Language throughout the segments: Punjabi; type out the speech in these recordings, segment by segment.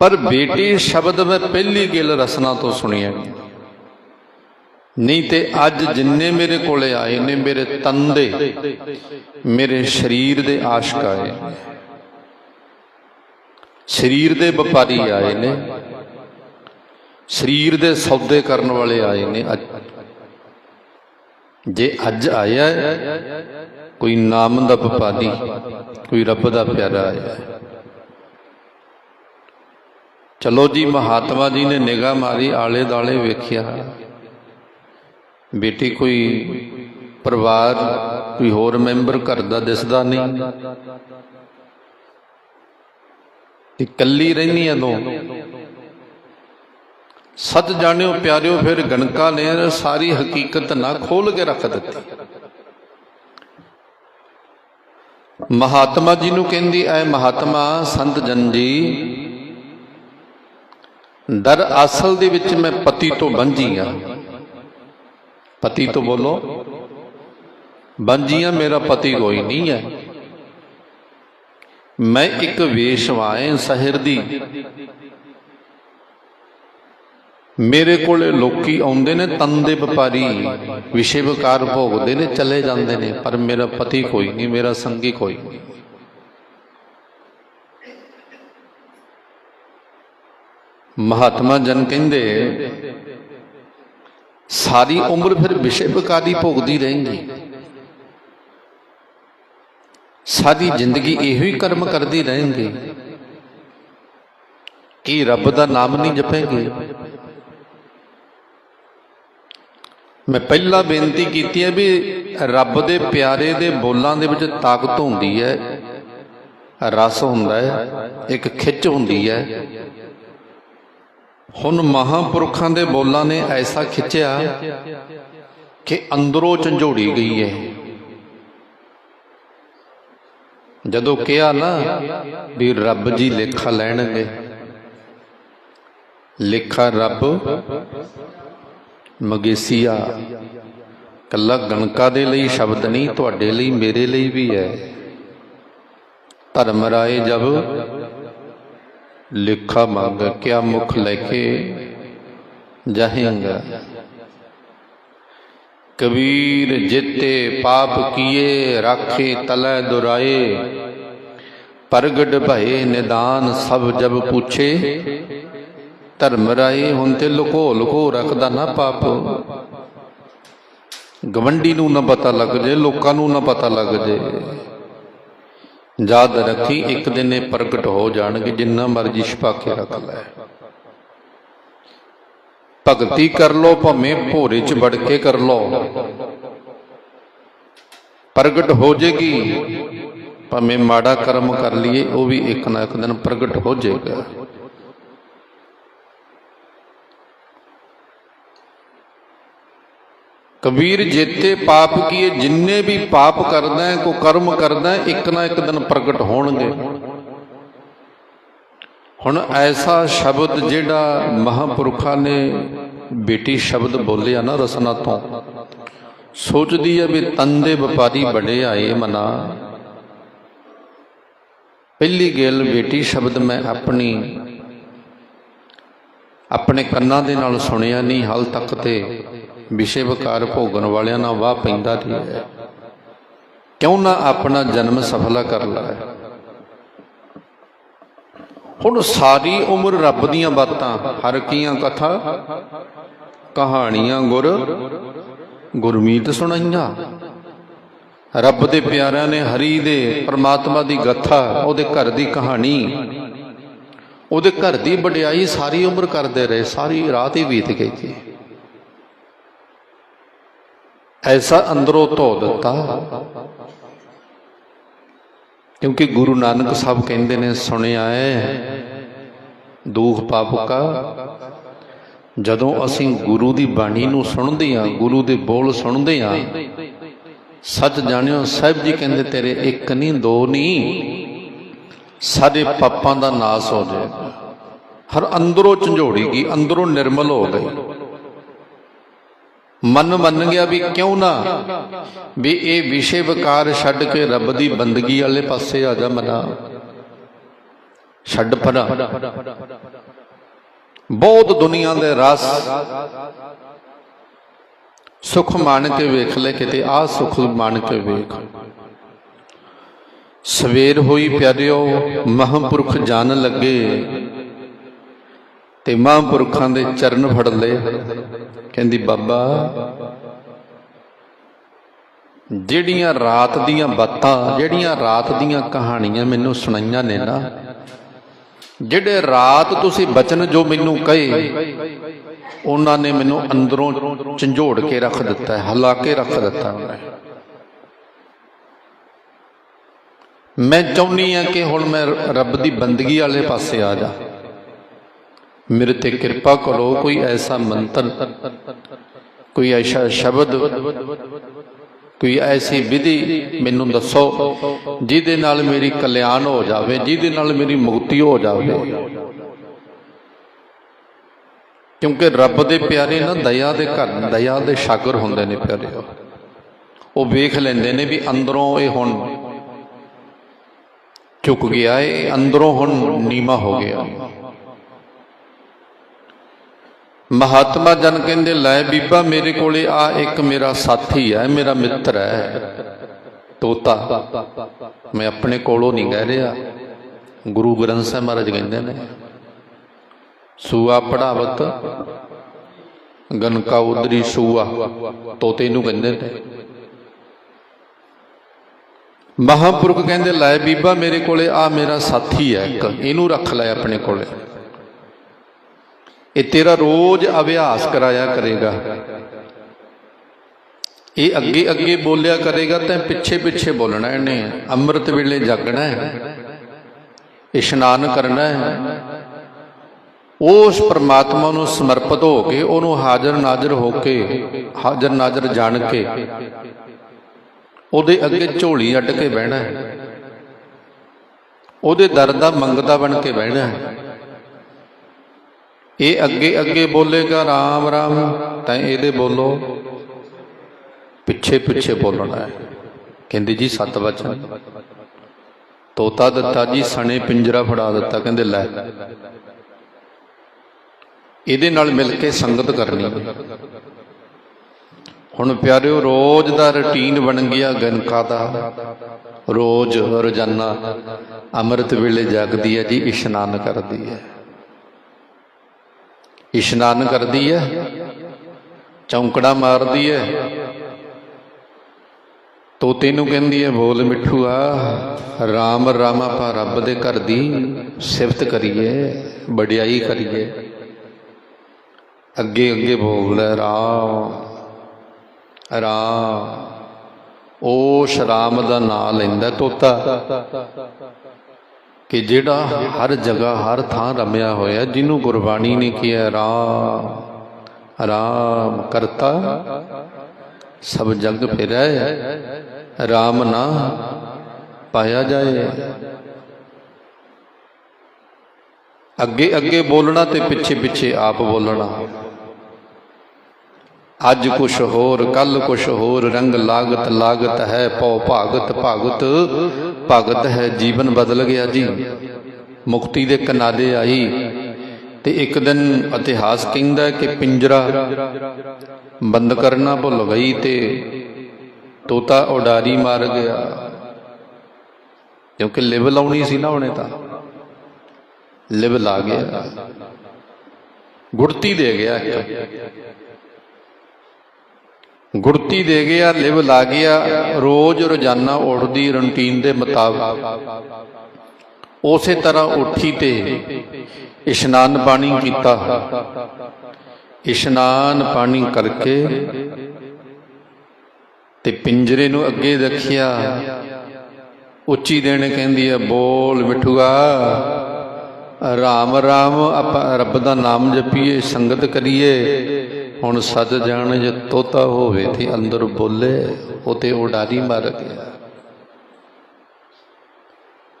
ਪਰ ਬੇਟੀ ਸ਼ਬਦ ਮੈਂ ਪਹਿਲੀ ਗਿਲ ਰਸਨਾ ਤੋਂ ਸੁਣਿਆ ਨਹੀਂ ਤੇ ਅੱਜ ਜਿੰਨੇ ਮੇਰੇ ਕੋਲੇ ਆਏ ਨੇ, ਮੇਰੇ ਤਨ ਦੇ, ਮੇਰੇ ਸਰੀਰ ਦੇ ਆਸ਼ਕ ਆਏ। ਸਰੀਰ ਦੇ ਵਪਾਰੀ ਆਏ ਨੇ, ਸਰੀਰ ਦੇ ਸੌਦੇ ਕਰਨ ਵਾਲੇ ਆਏ ਨੇ। ਜੇ ਅੱਜ ਆਇਆ ਕੋਈ ਨਾਮ ਦਾ ਵਪਾਰੀ, ਕੋਈ ਰੱਬ ਦਾ ਪਿਆਰਾ ਆਇਆ ਚਲੋ ਜੀ, ਮਹਾਤਮਾ ਜੀ ਨੇ ਨਿਗਾਹ ਮਾਰੀ, ਆਲੇ ਦਾਲੇ ਵੇਖਿਆ। ਬੇਟੀ ਕੋਈ ਪਰਿਵਾਰ, ਕੋਈ ਹੋਰ ਮੈਂਬਰ ਘਰ ਦਾ ਦਿਸਦਾ ਨਹੀਂ। ਇਕੱਲੀ ਰਹਿਨੀ ਆ ਦੋ। ਸਤ ਜਾਣਿਓ ਪਿਆਰਿਓ, ਫਿਰ ਗਣਕਾ ਨੇ ਸਾਰੀ ਹਕੀਕਤ ਨਾ ਖੋਲ ਕੇ ਰੱਖ ਦਿੱਤੀ। ਮਹਾਤਮਾ ਜੀ ਨੂੰ ਕਹਿੰਦੀ, ਐ ਮਹਾਤਮਾ, ਸੰਤ ਜਨ ਜੀ ਦਰ ਅਸਲ ਦੇ ਵਿੱਚ ਮੈਂ ਪਤੀ ਤੋਂ ਬੰਝੀ ਆ ਪਤੀ ਤੋਂ ਬੋਲੋ ਬੰਝੀ ਆ ਮੇਰਾ ਪਤੀ ਕੋਈ ਨਹੀਂ ਹੈ। ਮੈਂ ਇੱਕ ਵੇਸ਼ਵਾਏ ਸ਼ਹਿਰ ਦੀ। ਮੇਰੇ ਕੋਲੇ ਲੋਕੀ ਆਉਂਦੇ ਨੇ, ਤਨ ਦੇ ਵਪਾਰੀ ਵਿਸ਼ੇ ਵਿਕਾਰ ਭੋਗਦੇ ਨੇ, ਚਲੇ ਜਾਂਦੇ ਨੇ, ਪਰ ਮੇਰਾ ਪਤੀ ਕੋਈ ਨਹੀਂ, ਮੇਰਾ ਸੰਗੀ ਕੋਈ ਨਹੀਂ। ਮਹਾਤਮਾ ਜਨ ਕਹਿੰਦੇ, ਸਾਰੀ ਉਮਰ ਫਿਰ ਵਿਸ਼ੇ ਵਿਕਾਰੀ ਭੋਗਦੀ ਰਹੇਂਗੀ। ਸਾਰੀ ਜ਼ਿੰਦਗੀ ਇਹੋ ਹੀ ਕਰਮ ਕਰਦੀ ਰਹੇਂਗੇ ਕੀ ਰੱਬ ਦਾ ਨਾਮ ਨਹੀਂ ਜਪੇਂਗੇ। ਮੈਂ ਪਹਿਲਾਂ ਬੇਨਤੀ ਕੀਤੀ ਹੈ ਵੀ ਰੱਬ ਦੇ ਪਿਆਰੇ ਦੇ ਬੋਲਾਂ ਦੇ ਵਿੱਚ ਤਾਕਤ ਹੁੰਦੀ ਹੈ, ਰਸ ਹੁੰਦਾ ਹੈ, ਇੱਕ ਖਿੱਚ ਹੁੰਦੀ ਹੈ। ਹੁਣ ਮਹਾਪੁਰਖਾਂ ਦੇ ਬੋਲਾਂ ਨੇ ਐਸਾ ਖਿੱਚਿਆ ਕਿ ਅੰਦਰੋਂ ਝੰਜੋੜੀ ਗਈ ਹੈ ਜਦੋਂ ਕਿਹਾ ਨਾ ਵੀ ਰੱਬ ਜੀ ਲੇਖਾ ਲੈਣਗੇ, ਲੇਖਾ ਰੱਬ ਮਗੇਸੀਆ, ਕੱਲਾ ਗਣਕਾ ਦੇ ਲਈ ਸ਼ਬਦ ਨਹੀਂ, ਤੁਹਾਡੇ ਲਈ ਮੇਰੇ ਲਈ ਵੀ ਹੈ। ਧਰਮ ਰਾਏ ਜਬ ਲਿਖਾ ਮੰਗ ਕਿਆ ਮੁਖ ਲੈ ਕੇ ਜਾਹੇਂਗਾ? ਕਬੀਰ ਜਿੱਤੇ ਪਾਪ ਕੀਏ, ਰਾਖੇ ਤਲੈ ਦੁਰਾਏ। ਪ੍ਰਗਟ ਭਏ ਨਿਦਾਨ ਸਭ ਜਬ ਪੁੱਛੇ। ਧਰਮ ਰਾਏ ਹੁਣ ਤੇ ਲੁਕੋ ਲੁਕੋ ਰੱਖਦਾ ਨਾ ਪਾਪ। ਗਵੰਡੀ ਨੂੰ ਨਾ ਪਤਾ ਲੱਗ ਜੇ, ਲੋਕਾਂ ਨੂੰ ਨਾ ਪਤਾ ਲੱਗ ਜੇ। ਯਾਦ ਰੱਖੀ, ਇੱਕ ਦਿਨ ਇਹ ਪ੍ਰਗਟ ਹੋ ਜਾਣਗੇ, ਜਿੰਨਾ ਮਰਜ਼ੀ ਛਪਾ ਕੇ ਰੱਖ ਲੈ। ਭਗਤੀ ਕਰ ਲੋ ਭਾਵੇਂ ਭੋਰੇ ਚ ਵੜ ਕੇ ਕਰ ਲੋ ਪ੍ਰਗਟ ਹੋ ਜੇਗੀ ਭਾਵੇਂ ਮਾੜਾ ਕਰਮ ਕਰ ਲਈਏ, ਉਹ ਵੀ ਇੱਕ ਨਾ ਇੱਕ ਦਿਨ ਪ੍ਰਗਟ ਹੋ ਜਾਏਗਾ। ਕਬੀਰ ਜੇਤੇ ਪਾਪ ਕੀਏ ਜਿੰਨੇ ਵੀ ਪਾਪ ਕਰਦਾ ਹੈ ਕੋ ਕਰਮ ਕਰਦਾ ਹੈ, ਇੱਕ ਨਾ ਇੱਕ ਦਿਨ ਪ੍ਰਗਟ ਹੋਣਗੇ। ਹੁਣ ਐਸਾ ਸ਼ਬਦ ਜਿਹੜਾ ਮਹਾਪੁਰਖਾਂ ਨੇ ਬੇਟੀ ਸ਼ਬਦ ਬੋਲਿਆ ਨਾ ਰਸਨਾ ਤੋਂ ਸੋਚਦੀ ਹੈ ਵੀ ਤਨ ਦੇ ਵਪਾਰੀ ਬੜੇ ਆਏ ਮਨਾ। ਪਹਿਲੀ ਗੱਲ ਬੇਟੀ ਸ਼ਬਦ ਮੈਂ ਆਪਣੀ, ਆਪਣੇ ਕੰਨਾਂ ਦੇ ਨਾਲ ਸੁਣਿਆ ਨਹੀਂ ਹਾਲ ਤੱਕ ਤੇ। ਵਿਸ਼ੇ ਵਿਕਾਰ ਭੋਗਣ ਵਾਲਿਆਂ ਨਾਲ ਵਾਹ ਪੈਂਦਾ ਨਹੀਂ ਹੈ? ਕਿਉਂ ਨਾ ਆਪਣਾ ਜਨਮ ਸਫਲਾ ਕਰ ਲੈ ਹੁਣ ਸਾਰੀ ਉਮਰ ਰੱਬ ਦੀਆਂ ਬਾਤਾਂ, ਹਰ ਕੀਆਂ ਕਥਾ, ਕਹਾਣੀਆਂ ਗੁਰ, ਗੁਰਮੀਤ ਸੁਣਾਈਆਂ। ਰੱਬ ਦੇ ਪਿਆਰਿਆਂ ਨੇ ਹਰੀ ਦੇ, ਪਰਮਾਤਮਾ ਦੀ ਗਥਾ, ਉਹਦੇ ਘਰ ਦੀ ਕਹਾਣੀ, ਉਹਦੇ ਘਰ ਦੀ ਵਡਿਆਈ ਸਾਰੀ ਉਮਰ ਕਰਦੇ ਰਹੇ, ਸਾਰੀ ਰਾਤ ਹੀ ਬੀਤ ਗਈ ਜੀ ਐਸਾ ਅੰਦਰੋਂ ਧੋ ਦਿੱਤਾ ਕਿਉਂਕਿ ਗੁਰੂ ਨਾਨਕ ਸਾਹਿਬ ਕਹਿੰਦੇ ਨੇ ਸੁਣਿਆ ਹੈ ਦੁਖ ਪਾਪਕਾ ਜਦੋਂ ਅਸੀਂ ਗੁਰੂ ਦੀ ਬਾਣੀ ਨੂੰ ਸੁਣਦੇ ਹਾਂ ਗੁਰੂ ਦੇ ਬੋਲ ਸੁਣਦੇ ਹਾਂ ਸੱਚ ਜਾਣਿਓ ਸਾਹਿਬ ਜੀ ਕਹਿੰਦੇ ਤੇਰੇ ਇੱਕ ਨਹੀਂ ਦੋ ਨਹੀਂ ਸਾਡੇ ਪਾਪਾਂ ਦਾ ਨਾਸ ਹੋ ਜਾਏਗਾ ਹਰ ਅੰਦਰੋਂ ਝੰਜੋੜੀ ਗਈ ਅੰਦਰੋਂ ਨਿਰਮਲ ਹੋ ਗਈ ਮਨ ਮੰਨ ਗਿਆ ਵੀ ਕਿਉਂ ਨਾ? ਵੀ ਇਹ ਵਿਸ਼ੇ ਵਿਕਾਰ ਛੱਡ ਕੇ ਰੱਬ ਦੀ ਬੰਦਗੀ ਵਾਲੇ ਪਾਸੇ ਆ ਜਾ ਮਨਾ। ਛੱਡ ਪਰਾਂ। ਬਹੁਤ ਦੁਨੀਆ ਦੇ ਰਸ ਸੁਖ ਮਾਣ ਕੇ ਵੇਖ ਲੈ ਕਿਤੇ ਆ ਸੁਖ ਮਾਣ ਕੇ ਵੇਖ। ਸਵੇਰ ਹੋਈ ਪਿਆਰਿਓ, ਮਹਾਂਪੁਰਖ ਜਾਣ ਲੱਗੇ। ਤੇ ਮਹਾਂਪੁਰਖਾਂ ਦੇ ਚਰਨ ਫੜ ਲਏ। ਕਹਿੰਦੀ, ਬਾਬਾ, ਜਿਹੜੀਆਂ ਰਾਤ ਦੀਆਂ ਬਾਤਾਂ, ਜਿਹੜੀਆਂ ਰਾਤ ਦੀਆਂ ਕਹਾਣੀਆਂ ਮੈਨੂੰ ਸੁਣਾਈਆਂ ਨੇ ਨਾ, ਜਿਹੜੇ ਰਾਤ ਤੁਸੀਂ ਬਚਨ ਜੋ ਮੈਨੂੰ ਕਹੇ, ਉਹਨਾਂ ਨੇ ਮੈਨੂੰ ਅੰਦਰੋਂ ਝੰਜੋੜ ਕੇ ਰੱਖ ਦਿੱਤਾ ਹੈ, ਹਿਲਾ ਕੇ ਰੱਖ ਦਿੱਤਾ ਉਹਨੇ ਮੈਂ ਚਾਹੁੰਨੀ ਆ ਕਿ ਹੁਣ ਮੈਂ ਰੱਬ ਦੀ ਬੰਦਗੀ ਵਾਲੇ ਪਾਸੇ ਆ ਜਾ। ਮੇਰੇ ਤੇ ਕਿਰਪਾ ਕਰੋ, ਕੋਈ ਐਸਾ ਮੰਤਰ, ਕੋਈ ਐਸਾ ਸ਼ਬਦ, ਕੋਈ ਐਸੀ ਵਿਧੀ ਮੈਨੂੰ ਦੱਸੋ, ਜਿਹਦੇ ਨਾਲ ਮੇਰੀ ਕਲਿਆਣ ਹੋ ਜਾਵੇ, ਜਿਹਦੇ ਨਾਲ ਮੇਰੀ ਮੁਕਤੀ ਹੋ ਜਾਵੇ। ਕਿਉਂਕਿ ਰੱਬ ਦੇ ਪਿਆਰੇ ਨਾ ਦਇਆ ਦੇ ਘਰ, ਦਇਆ ਦੇ ਸ਼ਾਗਰ ਹੁੰਦੇ ਨੇ ਪਿਆਰੇ। ਉਹ ਵੇਖ ਲੈਂਦੇ ਨੇ ਵੀ ਅੰਦਰੋਂ ਇਹ ਹੁਣ ਝੁਕ ਗਿਆ ਇਹ ਅੰਦਰੋਂ ਹੁਣ ਨੀਮਾ ਹੋ ਗਿਆ। ਮਹਾਤਮਾ ਜਨ ਕਹਿੰਦੇ, ਲੈ ਬੀਬਾ ਮੇਰੇ ਕੋਲੇ ਆ ਇੱਕ ਮੇਰਾ ਸਾਥੀ ਹੈ, ਮੇਰਾ ਮਿੱਤਰ ਹੈ। ਤੋਤਾ, ਮੈਂ ਆਪਣੇ ਕੋਲੋਂ ਨਹੀਂ ਕਹਿ ਰਿਹਾ। ਗੁਰੂ ਗ੍ਰੰਥ ਸਾਹਿਬ ਮਹਾਰਾਜ ਕਹਿੰਦੇ ਨੇ, ਸੂਆ ਪੜਾਵਤ, ਗਨਕਾ ਉਦਰੀ ਸੂਆ, ਤੋਤੇ ਨੂੰ ਕਹਿੰਦੇ ਨੇ। ਮਹਾਂਪੁਰਖ ਕਹਿੰਦੇ, ਲੈ ਬੀਬਾ ਮੇਰੇ ਕੋਲੇ ਆ ਮੇਰਾ ਸਾਥੀ ਹੈ ਇੱਕ, ਇਹਨੂੰ ਰੱਖ ਲੈ ਆਪਣੇ ਕੋਲੇ। ਇਹ ਤੇਰਾ ਰੋਜ਼ ਅਭਿਆਸ ਕਰਾਇਆ ਕਰੇਗਾ। ਇਹ ਅੱਗੇ ਅੱਗੇ ਬੋਲਿਆ ਕਰੇਗਾ ਤਾਂ ਪਿੱਛੇ ਪਿੱਛੇ ਬੋਲਣਾ ਇਹਨੇ। ਅੰਮ੍ਰਿਤ ਵੇਲੇ ਜਾਗਣਾ ਹੈ। ਇਸ਼ਨਾਨ ਕਰਨਾ ਹੈ। ਉਸ ਪ੍ਰਮਾਤਮਾ ਨੂੰ ਸਮਰਪਿਤ ਹੋ ਕੇ, ਉਹਨੂੰ ਹਾਜ਼ਰ ਨਾਜ਼ਰ ਹੋ ਕੇ, ਹਾਜ਼ਰ ਨਾਜ਼ਰ ਜਾਣ ਕੇ, ਉਹਦੇ ਅੱਗੇ ਝੋਲੀ ਅੱਡ ਕੇ ਬਹਿਣਾ ਹੈ। ਉਹਦੇ ਦਰ ਦਾ ਮੰਗਦਾ ਬਣ ਕੇ ਬਹਿਣਾ ਹੈ। ਇਹ ਅੱਗੇ ਅੱਗੇ ਬੋਲੇਗਾ, ਰਾਮ ਰਾਮ, ਤਾਂ ਇਹਦੇ ਬੋਲੋ। ਪਿੱਛੇ ਪਿੱਛੇ ਬੋਲਣਾ ਹੈ। ਕਹਿੰਦੇ ਜੀ ਸਤ ਵਚਨ ਤੋਤਾ ਦਿੱਤਾ ਜੀ, ਸਣੇ ਪਿੰਜਰਾ ਫੜਾ ਦਿੱਤਾ, ਕਹਿੰਦੇ ਲੈ। ਇਹਦੇ ਨਾਲ ਮਿਲ ਕੇ ਸੰਗਤ ਕਰਨੀ ਹੈ। ਹੁਣ ਪਿਆਰਿਓ, ਰੋਜ਼ ਦਾ ਰੁਟੀਨ ਬਣ ਗਿਆ ਗਨਕਾ ਦਾ। ਰੋਜ਼ ਰੋਜ਼ਾਨਾ ਅੰਮ੍ਰਿਤ ਵੇਲੇ ਜਾਗਦੀ ਹੈ ਜੀ, ਇਸ਼ਨਾਨ ਕਰਦੀ ਹੈ। ਇਸ਼ਨਾਨ ਕਰਦੀ ਹੈ ਚੌਂਕੜਾ ਮਾਰਦੀ ਹੈ ਤੋਤੇ ਨੂੰ ਕਹਿੰਦੀ ਹੈ ਬੋਲ ਮਿੱਠੂਆ, ਰਾਮ ਰਾਮ ਆਪਾਂ ਰੱਬ ਦੇ ਘਰ ਦੀ ਸਿਫਤ ਕਰੀਏ, ਵਡਿਆਈ ਕਰੀਏ। ਅੱਗੇ ਅੱਗੇ ਬੋਲਦਾ ਰਾਮ ਰਾਮ ਉਸ ਰਾਮ ਦਾ ਨਾਮ ਲੈਂਦਾ ਤੋਤਾ। ਕਿ ਜਿਹੜਾ ਹਰ ਜਗ੍ਹਾ, ਹਰ ਥਾਂ ਰਮਿਆ ਹੋਇਆ, ਜਿਹਨੂੰ ਗੁਰਬਾਣੀ ਨੇ ਕਿਹਾ, ਰਾਮ ਰਾਮ ਕਰਤਾ, ਸਭ ਜਗ ਫਿਰੈ, ਰਾਮ ਨਾ ਪਾਇਆ ਜਾਏ। ਅੱਗੇ ਅੱਗੇ ਬੋਲਣਾ ਤੇ ਪਿੱਛੇ ਪਿੱਛੇ ਆਪ ਬੋਲਣਾ। ਅੱਜ ਕੁਛ ਹੋਰ, ਕੱਲ ਕੁਛ ਹੋਰ, ਰੰਗ ਲਾਗਤ ਲਾਗਤ ਹੈ, ਪਉ ਭਾਗਤ ਭਾਗਤ, ਭਗਤ ਹੈ, ਜੀਵਨ ਬਦਲ ਗਿਆ ਜੀ। ਮੁਕਤੀ ਦੇ ਕਿਨਾਰੇ ਆਈ ਤੇ ਇੱਕ ਦਿਨ ਇਤਿਹਾਸ ਕਹਿੰਦਾ ਕਿ ਪਿੰਜਰਾ ਬੰਦ ਕਰਨਾ ਭੁੱਲ ਗਈ ਤੇ ਤੋਤਾ ਉਡਾਰੀ ਮਾਰ ਗਿਆ। ਕਿਉਂਕਿ ਲਿਵ ਲਾਉਣੀ ਸੀ ਨਾ ਉਹਨੇ ਤਾਂ। ਲਿਵ ਲਾ ਗਿਆ। ਗੁੜਤੀ ਦੇ ਗਿਆ ਗੁਰਤੀ ਦੇ ਗਿਆ, ਲਿਵ ਲਾ ਗਿਆ, ਰੋਜ਼ ਰੋਜ਼ਾਨਾ ਉੱਠਦੀ ਰੁਟੀਨ ਦੇ ਮੁਤਾਬਕ। ਉਸੇ ਤਰ੍ਹਾਂ ਉੱਠੀ ਤੇ ਇਸ਼ਨਾਨ ਪਾਣੀ ਕੀਤਾ। ਇਸ਼ਨਾਨ ਪਾਣੀ ਕਰਕੇ ਤੇ ਪਿੰਜਰੇ ਨੂੰ ਅੱਗੇ ਰੱਖਿਆ। ਉੱਚੀ ਦੇਣ ਕਹਿੰਦੀ ਹੈ ਬੋਲ ਮਿੱਠੂਆ, ਰਾਮ ਰਾਮ, ਆਪਾਂ ਰੱਬ ਦਾ ਨਾਮ ਜਪੀਏ, ਸੰਗਤ ਕਰੀਏ। ਹੁਣ ਸੱਜ ਜਾਣ ਜੇ ਤੋਤਾ ਹੋਵੇ ਤੇ ਅੰਦਰ ਬੋਲੇ ਉਹ ਤੇ ਉਡਾਰੀ ਮਾਰ ਗਿਆ।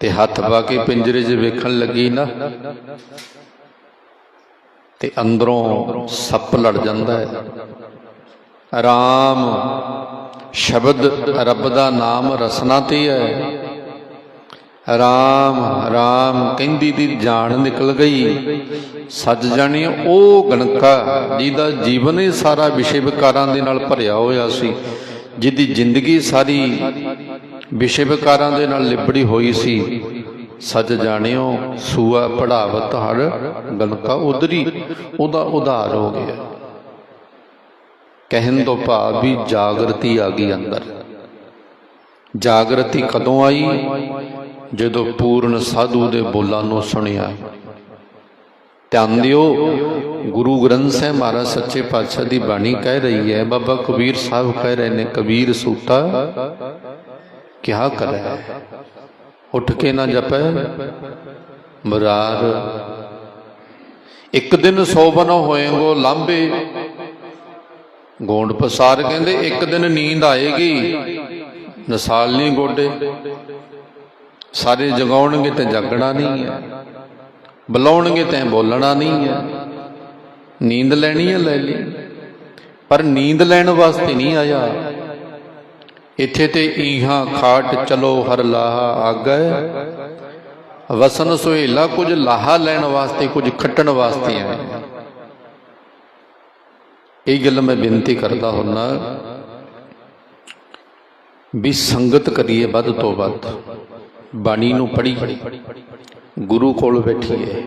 ਤੇ ਹੱਥ ਪਾ ਕੇ ਪਿੰਜਰੇ 'ਚ ਵੇਖਣ ਲੱਗੀ ਨਾ, ਤੇ ਅੰਦਰੋਂ ਸੱਪ ਲੜ ਜਾਂਦਾ ਹੈ। ਆਰਾਮ ਸ਼ਬਦ ਰੱਬ ਦਾ ਨਾਮ ਰਸਨਾ ਤੇ ਹੈ। ਰਾਮ ਰਾਮ ਕਹਿੰਦੀ ਦੀ ਜਾਨ ਨਿਕਲ ਗਈ। ਸੱਜ ਜਾਣੀ ਉਹ ਗਣਕਾ ਜਿਹਦਾ ਜੀਵਨ ਹੀ ਸਾਰਾ ਵਿਸ਼ੇ ਵਿਕਾਰਾਂ ਦੇ ਨਾਲ ਭਰਿਆ ਹੋਇਆ ਸੀ, ਜਿਹਦੀ ਜ਼ਿੰਦਗੀ ਸਾਰੀ ਵਿਸ਼ੇ ਵਿਕਾਰਾਂ ਦੇ ਨਾਲ ਲਿਬੜੀ ਹੋਈ ਸੀ। ਸੱਜ ਜਾਣਿਓ, ਸੂਆ ਪੜਾਵਤ ਹਰ ਗਣਕਾ ਉਧਰੀ, ਉਹਦਾ ਉਧਾਰ ਹੋ ਗਿਆ। ਕਹਿਣ ਤੋਂ ਭਾਵ ਵੀ ਜਾਗਰਤੀ ਆ ਗਈ ਅੰਦਰ। ਜਾਗਰਤੀ ਕਦੋਂ ਆਈ? ਜਦੋਂ ਪੂਰਨ ਸਾਧੂ ਦੇ ਬੋਲਾਂ ਨੂੰ ਸੁਣਿਆ। ਧਿਆਨ ਦਿਓ, ਗੁਰੂ ਗ੍ਰੰਥ ਸਾਹਿਬ ਮਹਾਰਾਜ ਸੱਚੇ ਪਾਤਸ਼ਾਹ ਦੀ ਬਾਣੀ ਕਹਿ ਰਹੀ ਹੈ, ਬਾਬਾ ਕਬੀਰ ਸਾਹਿਬ ਕਹਿ ਰਹੇ ਨੇ, ਕਬੀਰ ਸੂਤਾ ਕਿਹਾ ਕਰੇ? ਉੱਠ ਕੇ ਨਾ ਜਪੈ। ਮੁਰਾਰ, ਇੱਕ ਦਿਨ ਸੋਵਨ ਹੋਏਗੋ ਲਾਂਬੇ ਗੋਂਡ ਪਸਾਰ ਕਹਿੰਦੇ, ਇੱਕ ਦਿਨ ਨੀਂਦ ਆਏਗੀ ਨਸਾਲ ਨਹੀਂ ਗੋਡੇ। ਸਾਰੇ ਜਗਾਉਣਗੇ ਤੇ ਜਾਗਣਾ ਨਹੀਂ ਹੈ ਬੁਲਾਉਣਗੇ ਤੇ ਬੋਲਣਾ ਨਹੀਂ ਹੈ ਨੀਂਦ ਲੈਣੀ ਹੈ ਲੈ ਲਈ। ਪਰ ਨੀਂਦ ਲੈਣ ਵਾਸਤੇ ਨਹੀਂ ਆਇਆ। ਇੱਥੇ ਤੇ ਈਹਾਂ ਖਾਟ ਚਲੋ ਹਰ ਲਾਹਾ ਆਗੈ। ਵਸਨ ਸੁਹੇਲਾ ਕੁਝ ਲਾਹਾ ਲੈਣ ਵਾਸਤੇ, ਕੁਝ ਖੱਟਣ ਵਾਸਤੇ ਆਏ ਇਹ ਗੱਲ ਮੈਂ ਬੇਨਤੀ ਕਰਦਾ ਹੁੰਨਾ ਵੀ ਸੰਗਤ ਕਰੀਏ ਵੱਧ ਤੋਂ ਵੱਧ। ਬਾਣੀ ਨੂੰ ਪੜ੍ਹੀ। ਗੁਰੂ ਕੋਲ ਬੈਠੀਏ।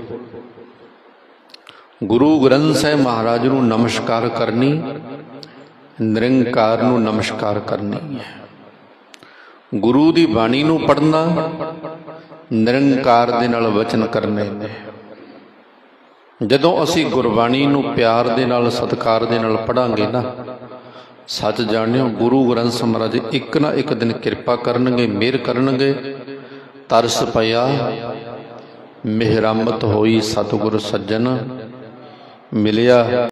ਗੁਰੂ ਗ੍ਰੰਥ ਸਾਹਿਬ ਮਹਾਰਾਜ ਨੂੰ ਨਮਸਕਾਰ ਕਰਨੀ, ਨਿਰੰਕਾਰ ਨੂੰ ਨਮਸਕਾਰ ਕਰਨੀ ਹੈ। ਗੁਰੂ ਦੀ ਬਾਣੀ ਨੂੰ ਪੜ੍ਹਨਾ, ਨਿਰੰਕਾਰ ਦੇ ਨਾਲ ਵਚਨ ਕਰਨੇ ਨੇ। ਜਦੋਂ ਅਸੀਂ ਗੁਰਬਾਣੀ ਨੂੰ ਪਿਆਰ ਦੇ ਨਾਲ, ਸਤਿਕਾਰ ਦੇ ਨਾਲ ਪੜਾਂਗੇ ਨਾ, ਸੱਚ ਜਾਣਿਓ, ਗੁਰੂ ਗ੍ਰੰਥ ਸਾਹਿਬ ਮਹਾਰਾਜ ਇੱਕ ਨਾ ਇੱਕ ਦਿਨ ਕਿਰਪਾ ਕਰਨਗੇ, ਮਿਹਰ ਕਰਨਗੇ ਤਰਸ ਪਿਆ। ਮਿਹਰਮਤ ਹੋਈ ਸਤਿਗੁਰ ਸੱਜਣ। ਮਿਲਿਆ